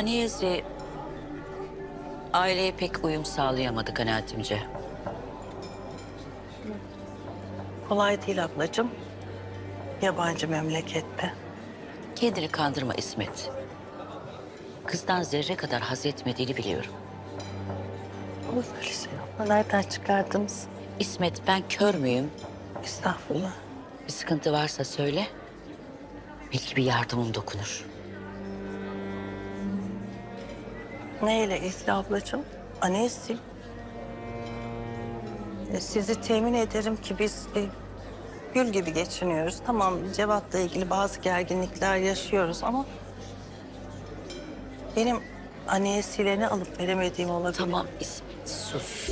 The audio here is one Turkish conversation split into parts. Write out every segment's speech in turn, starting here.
Aniyezi aileye pek uyum sağlayamadı kanaatimce. Kolay değil ablacığım. Yabancı memlekette. Kendini kandırma İsmet. Kızdan zerre kadar haz etmediğini biliyorum. Olur böyle şey abla. Nereden çıkardınız? İsmet ben kör müyüm? Estağfurullah. Bir sıkıntı varsa söyle. Belki bir yardımım dokunur. Neyle ilgili ablacığım? Annesi. E, sizi temin ederim ki biz e, gül gibi geçiniyoruz. Tamam Cevat'la ilgili bazı gerginlikler yaşıyoruz ama... Benim annesiyle ne alıp veremediğim olabilir. Tamam İsmet sus.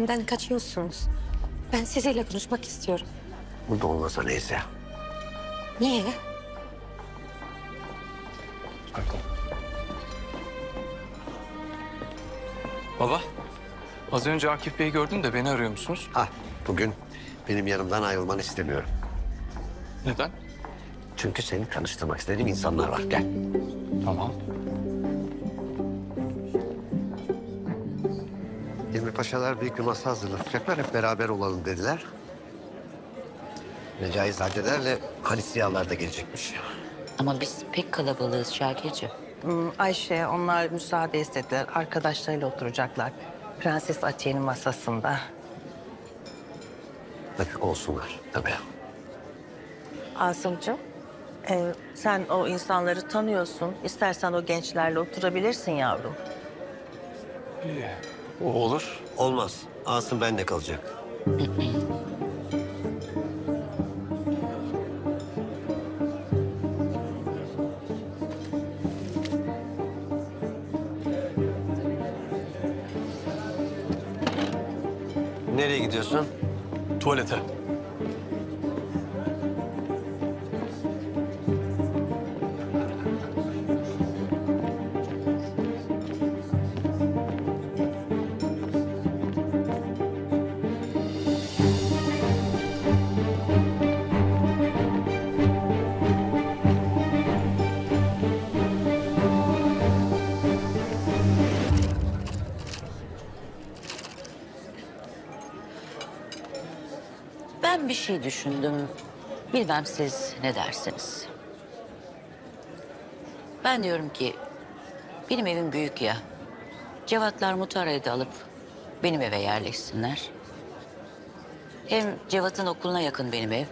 Benden kaçıyorsunuz. Ben sizinle konuşmak istiyorum. Burada olmasa neyse. Niye? Baba, az önce Akif Bey'i gördüm de beni arıyor musunuz? Ah bugün benim yanımdan ayrılmanı istemiyorum. Neden? Çünkü seni tanıştırmak istediğim insanlar var. Gel. Tamam. Hilmi Paşalar büyük bir masa hazırlayacaklar. Hep beraber olalım dediler. Recai Zadelerle Halis Ziyalar da gelecekmiş. Ama biz pek kalabalığız Şakir'ciğim. Hmm, Ayşe onlar müsaade istediler. Arkadaşlarıyla oturacaklar. Prenses Atiye'nin masasında. Hadi olsunlar tabii. Asım'cığım, e, sen o insanları tanıyorsun. İstersen o gençlerle oturabilirsin yavrum. O olur. Olmaz. Asım benle kalacak. Nereye gidiyorsun? Tuvalete. Ben bir şey düşündüm. Bilmem siz ne dersiniz? Ben diyorum ki benim evim büyük ya. Cevatlar Mutara'yı da alıp benim eve yerleşsinler. Hem Cevat'ın okuluna yakın benim ev.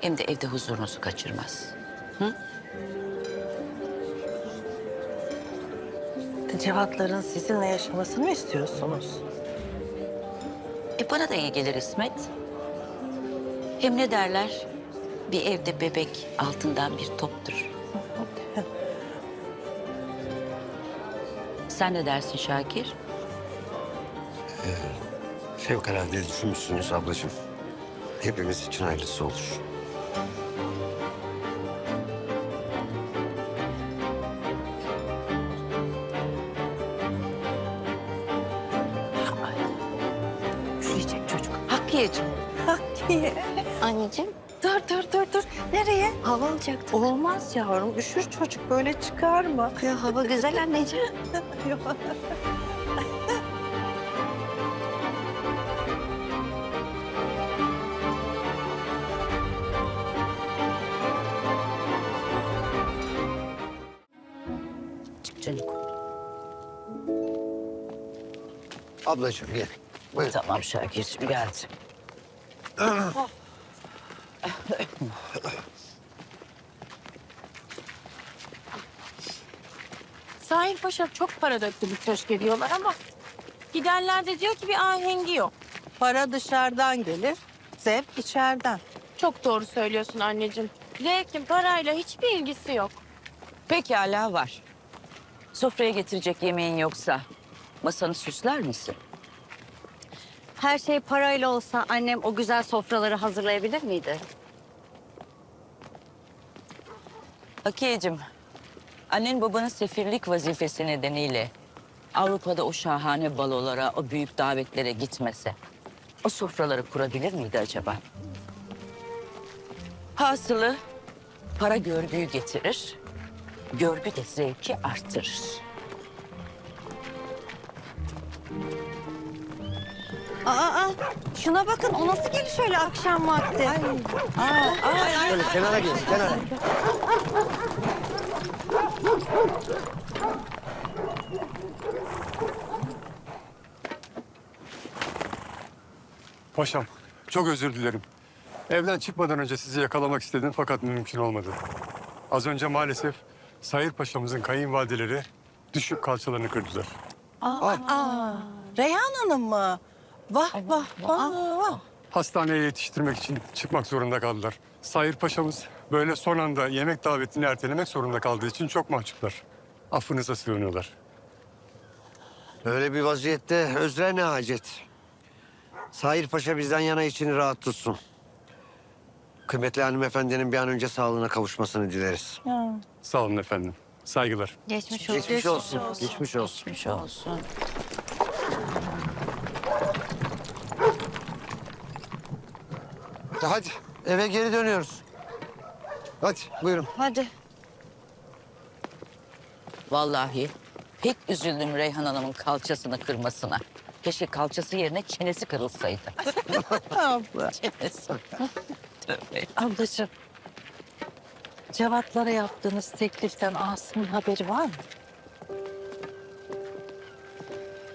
Hem de evde huzurunuzu kaçırmaz. Cevatların sizinle yaşamasını mı istiyorsunuz? E bana da iyi gelir İsmet. Hem ne derler? Bir evde bebek altından bir toptur. Sen ne dersin Şakir? Fevkalade düşünmüşsünüz ablacığım. Hepimiz için hayırlısı olur. Üşüyecek çocuk. Hakkiyeciğim. Hakiye. Anneciğim, Dur dur dur dur. Nereye? hava alacaktık. Olmaz yavrum. Üşür çocuk böyle çıkarma. Ya hava güzel anneciğim. Çık canım. Ablacığım gel. Buyur. Tamam Şakir'ciğim geldi. Sahil Paşa çok para döktü bu köşke diyorlar ama gidenler de diyor ki bir ahengi yok. Para dışarıdan gelir, zevk içeriden. Çok doğru söylüyorsun anneciğim. Zevkin parayla hiçbir ilgisi yok. Pekala var. Sofraya getirecek yemeğin yoksa masanı süsler misin? Her şey parayla olsa annem o güzel sofraları hazırlayabilir miydi? Akiyeciğim, annen babanın sefirlik vazifesi nedeniyle Avrupa'da o şahane balolara, o büyük davetlere gitmese o sofraları kurabilir miydi acaba? Hasılı para görgüyü getirir, görgü de zevki artırır. Aa, aa, şuna bakın o nasıl geliş öyle akşam vakti? Şöyle kenara geç, kenara. Paşam, çok özür dilerim. Evden çıkmadan önce sizi yakalamak istedim fakat mümkün olmadı. Az önce maalesef Sayır Paşa'mızın kayınvalideleri düşük kalçalarını kırdılar. Reyhan Hanım mı? Vah vah vah vah. Hastaneye yetiştirmek için çıkmak zorunda kaldılar. Sayır Paşa'mız böyle son anda yemek davetini ertelemek zorunda kaldığı için çok mahcuplar. Affınıza sığınıyorlar. Öyle bir vaziyette özre ne hacet? Sahir Paşa bizden yana içini rahat tutsun. Kıymetli hanımefendinin bir an önce sağlığına kavuşmasını dileriz. Sağ olun efendim. Saygılar. Geçmiş olsun. Geçmiş olsun. Geçmiş olsun. Geçmiş olsun. Hadi eve geri dönüyoruz. Hadi buyurun. Hadi. Vallahi pek üzüldüm Reyhan Hanım'ın kalçasını kırmasına. Keşke kalçası yerine çenesi kırılsaydı. Abla. Çenesi. Tövbe. Ablacığım. Cevatlara yaptığınız tekliften Asım'ın haberi var mı?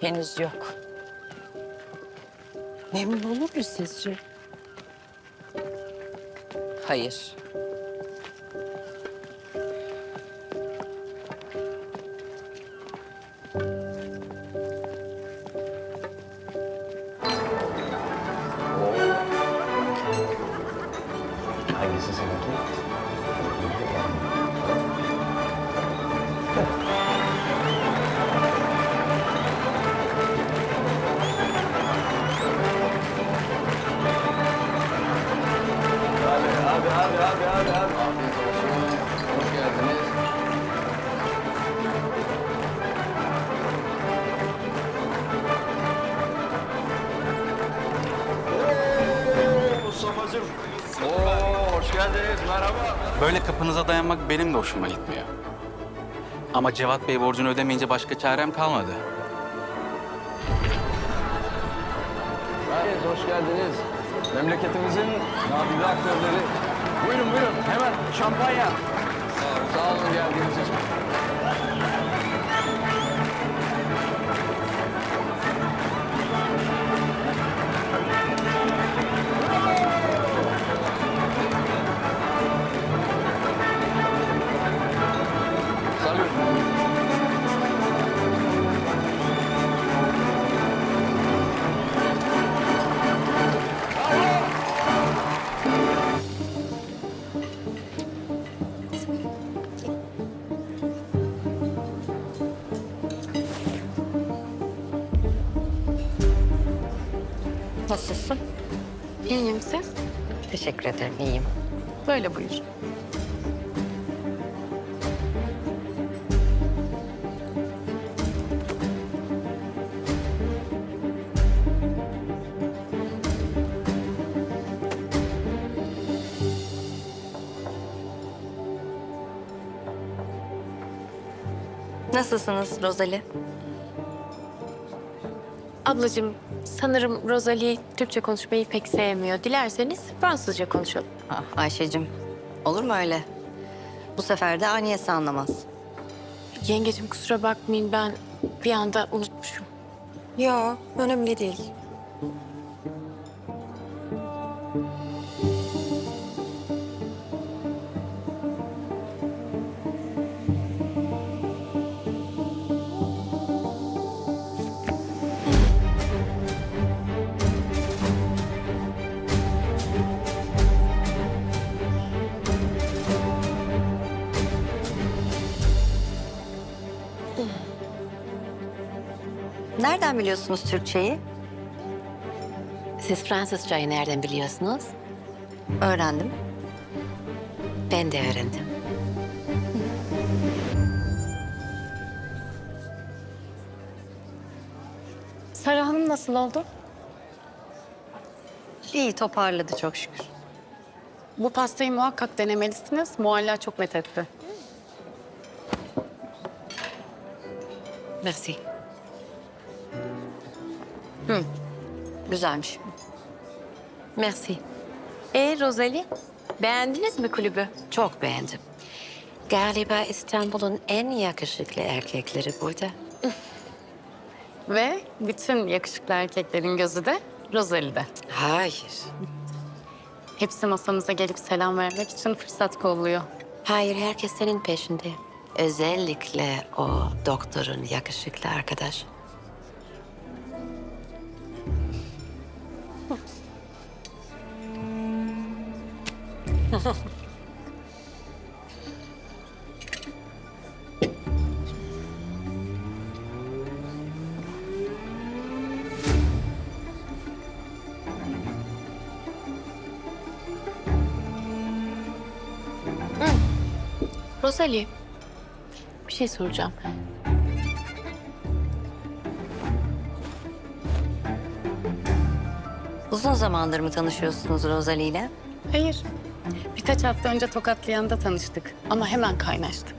Henüz yok. Memnun olur mu sizce? Hayır. Benim de hoşuma gitmiyor. Ama Cevat Bey borcunu ödemeyince başka çarem kalmadı. Evet, hoş geldiniz. Memleketimizin nadide aktörleri. Buyurun buyurun. Hemen şampanya. Sağ, olun geldiğiniz için. Nasılsın? İyiyim siz? Teşekkür ederim iyiyim. Böyle buyur. Nasılsınız Rozali? Ablacığım sanırım Rosalie Türkçe konuşmayı pek sevmiyor. Dilerseniz Fransızca konuşalım. Ah, Ayşe'cim olur mu öyle? Bu sefer de Aniyesi anlamaz. Yengecim kusura bakmayın ben bir anda unutmuşum. Yok, önemli değil. Nereden biliyorsunuz Türkçeyi? Siz Fransızcayı nereden biliyorsunuz? Öğrendim. Ben de öğrendim. Sara Hanım nasıl oldu? İyi toparladı çok şükür. Bu pastayı muhakkak denemelisiniz. Mualla çok methetti. Merci. Güzelmiş. Merci. E Rosalie, beğendiniz mi kulübü? Çok beğendim. Galiba İstanbul'un en yakışıklı erkekleri burada. Ve bütün yakışıklı erkeklerin gözü de Rosalie'de. Hayır. Hepsi masamıza gelip selam vermek için fırsat kolluyor. Hayır, herkes senin peşinde. Özellikle o doktorun yakışıklı arkadaş. Rosalie, bir şey soracağım. Uzun zamandır mı tanışıyorsunuz Rosalie ile? Hayır. Birkaç hafta önce Tokatlıyan'da tanıştık ama hemen kaynaştık.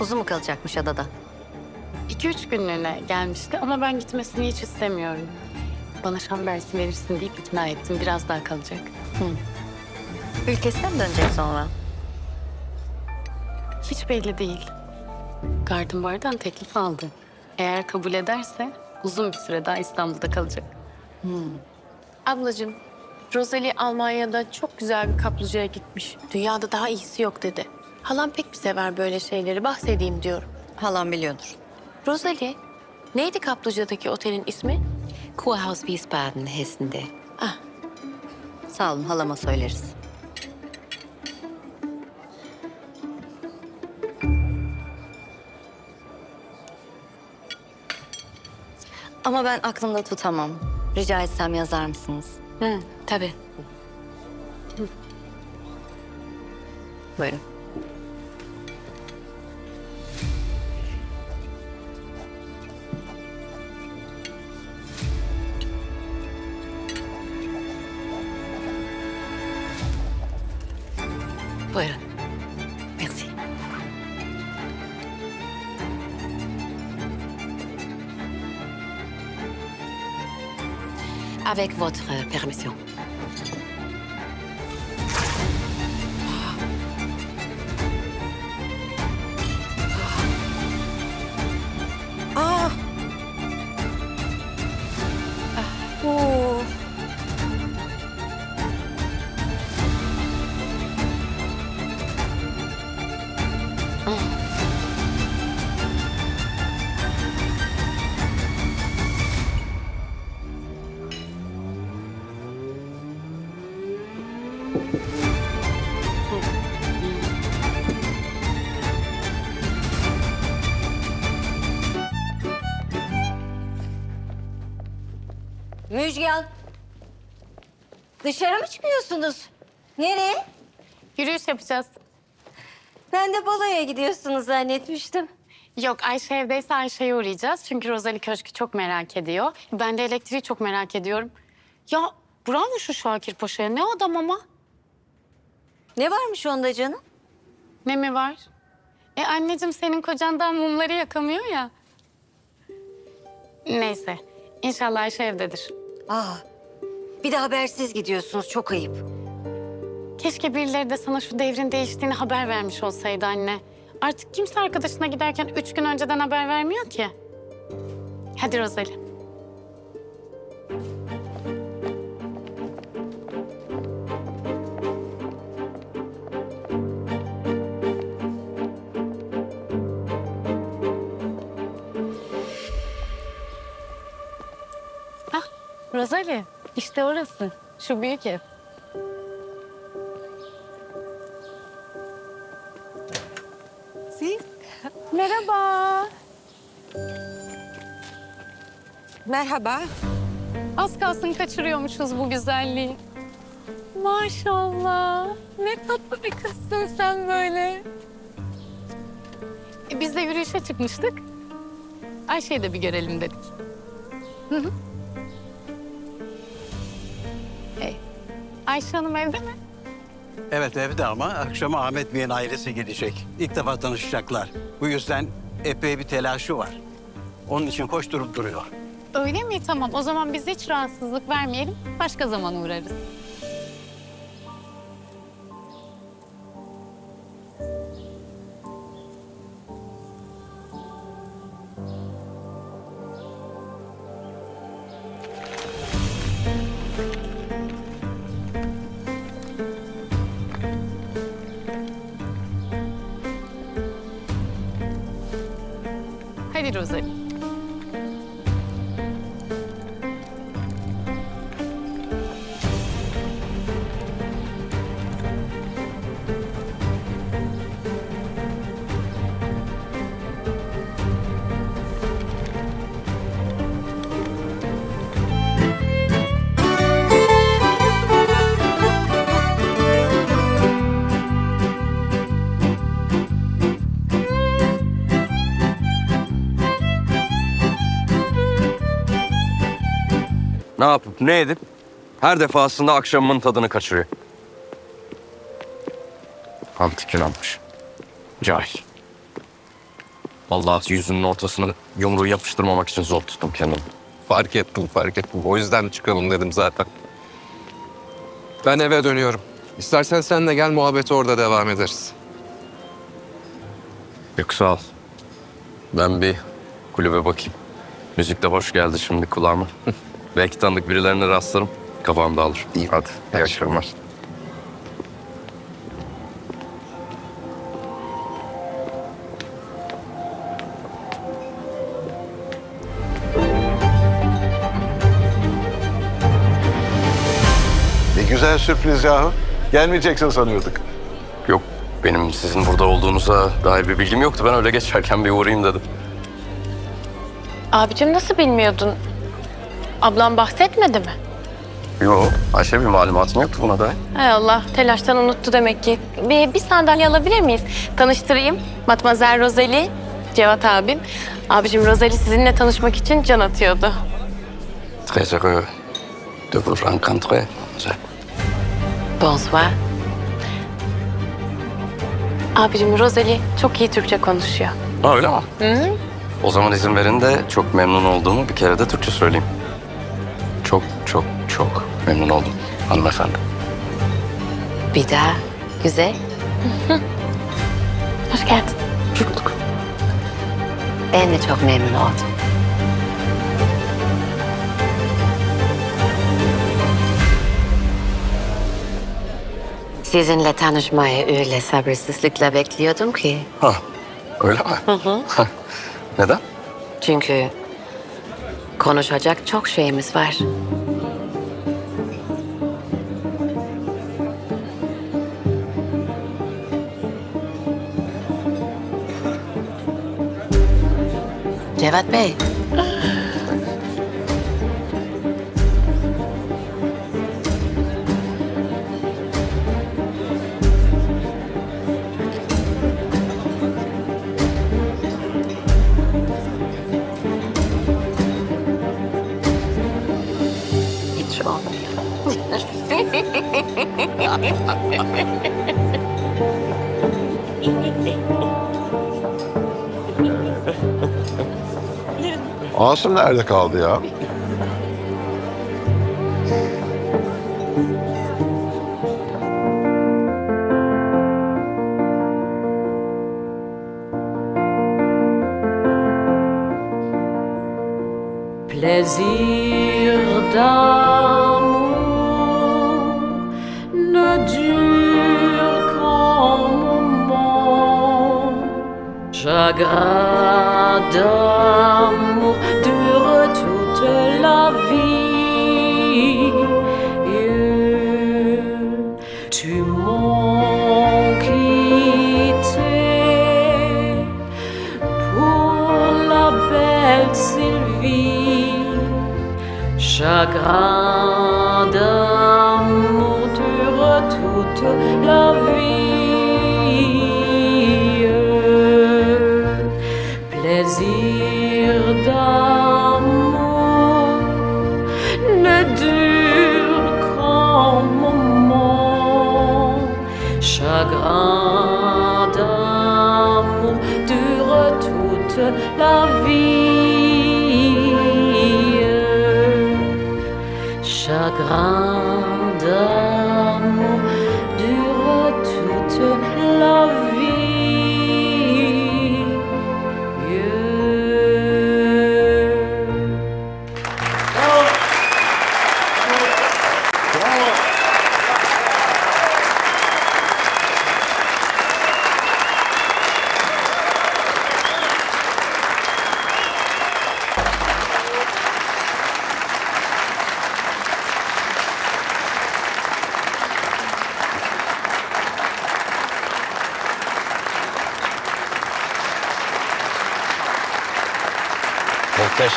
Uzun mu kalacakmış adada? İki üç günlüğüne gelmişti ama ben gitmesini hiç istemiyorum. Bana şan dersi verirsin deyip ikna ettim. Biraz daha kalacak. Ülkesine mi dönecek sonra? Hiç belli değil. Garden Bar'dan teklif aldı. Eğer kabul ederse uzun bir süre daha İstanbul'da kalacak. Ablacığım, Rosalie Almanya'da çok güzel bir kaplıcaya gitmiş. Dünyada daha iyisi yok dedi. Halam pek bir sever böyle şeyleri. Bahsedeyim diyorum. Halam biliyordur. Rosalie, neydi kaplıcadaki otelin ismi? Kurhaus Wiesbaden, Hessen'de. Ah, Sağ olun halama söyleriz. Ama ben aklımda tutamam. Rica etsem yazar mısınız? Hı, tabii. Buyurun. Buyurun. Avec votre permission. Müjgan. Dışarı mı çıkıyorsunuz? Nereye? Yürüyüş yapacağız. Ben de baloya gidiyorsunuz zannetmiştim. Yok Ayşe evdeyse Ayşe'ye uğrayacağız. Çünkü Rosalie Köşk'ü çok merak ediyor. Ben de elektriği çok merak ediyorum. Ya bravo şu Şakir Paşa'ya. Ne adam ama. Ne varmış onda canım? Ne mi var? E anneciğim senin kocandan mumları yakamıyor ya. Neyse. İnşallah Ayşe evdedir. Aa, bir de habersiz gidiyorsunuz. Çok ayıp. Keşke birileri de sana şu devrin değiştiğini haber vermiş olsaydı anne. Artık kimse arkadaşına giderken üç gün önceden haber vermiyor ki. Hadi Rosalie. Rosalie, işte orası. Şu büyük ev. merhaba. Merhaba. Az kalsın kaçırıyormuşuz bu güzelliği. Maşallah. Ne tatlı bir kızsın sen böyle. E, biz de yürüyüşe çıkmıştık. Ayşe'yi de bir görelim dedik. Hı hı. Ayşe Hanım evde mi? Evet evde ama akşama Ahmet Bey'in ailesi gelecek. İlk defa tanışacaklar. Bu yüzden epey bir telaşı var. Onun için koşturup duruyor. Öyle mi? Tamam. O zaman biz hiç rahatsızlık vermeyelim. Başka zaman uğrarız. Ne yapıp ne edip her defasında akşamımın tadını kaçırıyor. Antik Yunanmış. Cahil. Vallahi yüzünün ortasına yumruğu yapıştırmamak için zor tuttum kendimi. Fark ettim, fark ettim. O yüzden çıkalım dedim zaten. Ben eve dönüyorum. İstersen sen de gel muhabbeti orada devam ederiz. Yok sağ ol. Ben bir kulübe bakayım. Müzik de hoş geldi şimdi kulağıma. Belki tanıdık birilerine rastlarım. Kafam dağılır. İyi. Hadi. İyi akşamlar. Ne güzel sürpriz yahu. Gelmeyeceksin sanıyorduk. Yok benim sizin burada olduğunuza dair bir bilgim yoktu. Ben öyle geçerken bir uğrayayım dedim. Abicim nasıl bilmiyordun? Ablam bahsetmedi mi? Yok Ayşe bir malumatın yoktu buna dair. Hay Allah telaştan unuttu demek ki. Bir, bir sandalye alabilir miyiz? Tanıştırayım. Matmazel Rosalie, Cevat abim. Abicim Rosalie sizinle tanışmak için can atıyordu. Très heureux de vous rencontrer. Bonsoir. Abicim Rosalie çok iyi Türkçe konuşuyor. Ha öyle mi? Hı? O zaman izin verin de çok memnun olduğumu bir kere de Türkçe söyleyeyim. Çok çok çok memnun oldum hanımefendi. Bir daha. Güzel. Hoş geldin. Hoş bulduk. Ben de çok memnun oldum. Sizinle tanışmayı öyle sabırsızlıkla bekliyordum ki. Ha öyle mi? Neden? Çünkü konuşacak çok şeyimiz var. Cevat Bey. Asım nerede kaldı ya?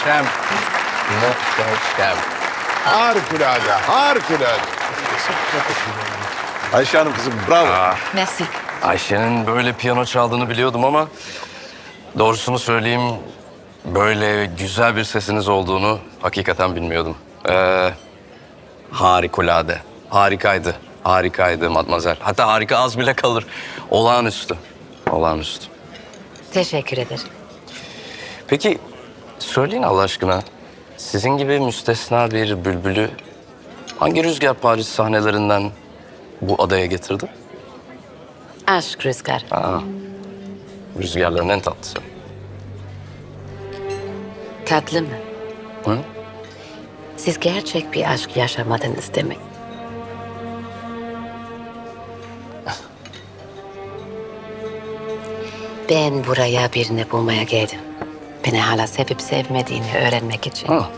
Muhteşem. Muhteşem. Harikulade, harikulade. Ayşe Hanım kızım bravo. Merci. Ayşe'nin böyle piyano çaldığını biliyordum ama doğrusunu söyleyeyim böyle güzel bir sesiniz olduğunu hakikaten bilmiyordum. Ee, harikulade. Harikaydı. Harikaydı Matmazel. Hatta harika az bile kalır. Olağanüstü. Olağanüstü. Teşekkür ederim. Peki söyleyin Allah aşkına. Sizin gibi müstesna bir bülbülü hangi rüzgar Paris sahnelerinden bu adaya getirdi? Aşk rüzgar. Aa, rüzgarların en tatlısı. Tatlı mı? Hı? Siz gerçek bir aşk yaşamadınız demek. Ben buraya birini bulmaya geldim. Beni hala sevip sevmediğini öğrenmek için. Ha.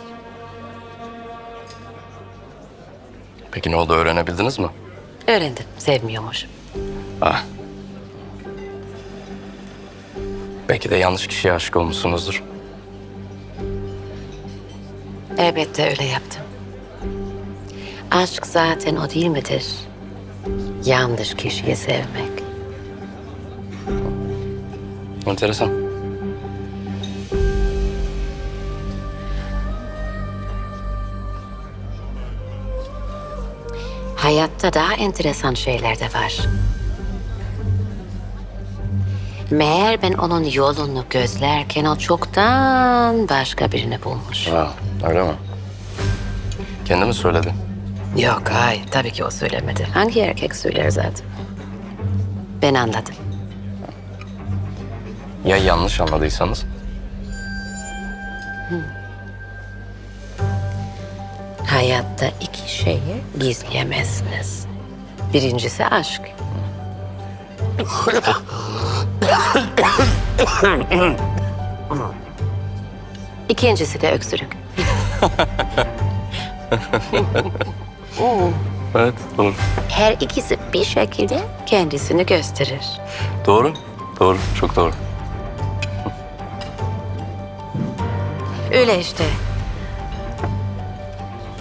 Peki ne oldu öğrenebildiniz mi? Öğrendim, sevmiyormuş. Ah. Belki de yanlış kişiye aşık olmuşsunuzdur. Elbette öyle yaptım. Aşk zaten o değil midir? Yanlış kişiyi sevmek. Enteresan. Hayatta daha enteresan şeyler de var. Meğer ben onun yolunu gözlerken o çoktan başka birini bulmuş. Ha, öyle mi? Kendi mi söyledi? Yok hayır tabii ki o söylemedi. Hangi erkek söyler zaten? Ben anladım. Ya yanlış anladıysanız? Hayatta iki şeyi gizleyemezsiniz. Birincisi aşk. İkincisi de öksürük. Evet, doğru. Her ikisi bir şekilde kendisini gösterir. Doğru, doğru, çok doğru. Öyle işte.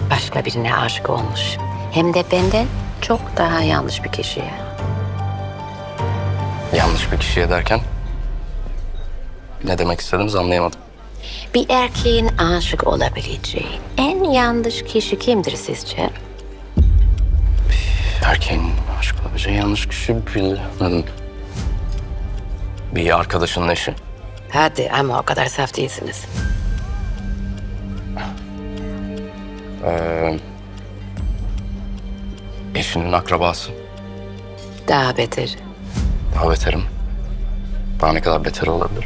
Başka birine aşık olmuş. Hem de benden çok daha yanlış bir kişiye. Yanlış bir kişiye derken? Ne demek istediğinizi anlayamadım. Bir erkeğin aşık olabileceği en yanlış kişi kimdir sizce? Erkeğin aşık olabileceği yanlış kişi bil... Anladım. Bir arkadaşının eşi. Hadi ama o kadar saf değilsiniz. Ee, eşinin akrabası. Daha beter. Daha beterim. Daha ne kadar beter olabilir?